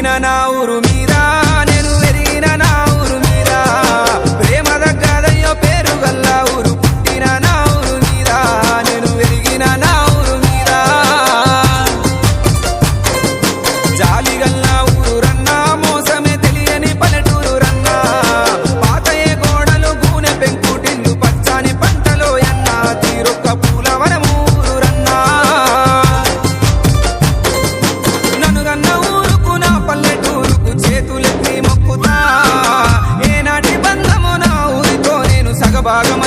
పుట్టిన నా నేను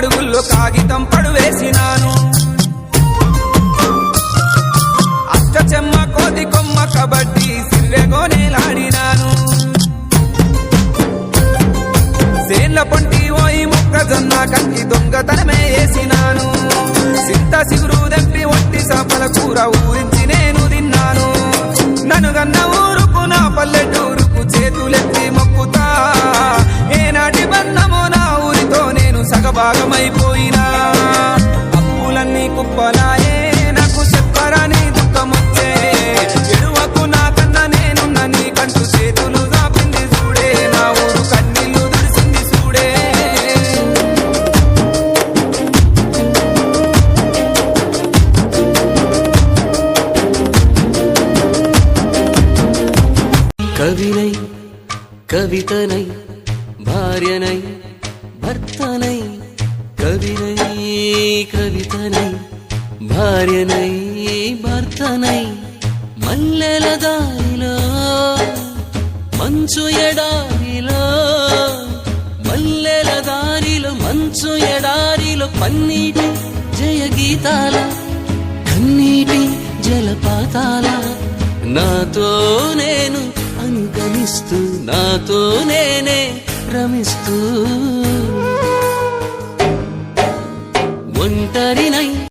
అడుగుల్లో కాగితం పడువేసినాను. అష్ట చెమ్మ కోతి కొమ్మ కబడ్డీ సిర్రెగోనేలాడినాను సేన్ల పొంటి ఓయి మొక్కజొన్న కంటి దొంగతనమే సగభాగమైపోయినా అప్పులన్నీ కుప్పలాయే నాకు చెప్పరాని దుఃఖమొచ్చే ఎరువకు నా కన్నా నేనున్న నీ కంటూ చేతులు దాపింది చూడే నా ఊరు కన్నీళ్లు దుడిసింది చూడే கவினை கவிதனை பாரியனை భర్తనై కవినై కవితనై భార్యనై భర్తనై మల్లెల దారిలో మంచు ఎడారిలో మల్లెల దారిలో మంచు ఎడారిలో పన్నీటి జయ గీతాల కన్నీటి జలపాతాల నాతో నేను అనుగమిస్తూ నాతో నేనే రమిస్తూ ఒంటరినై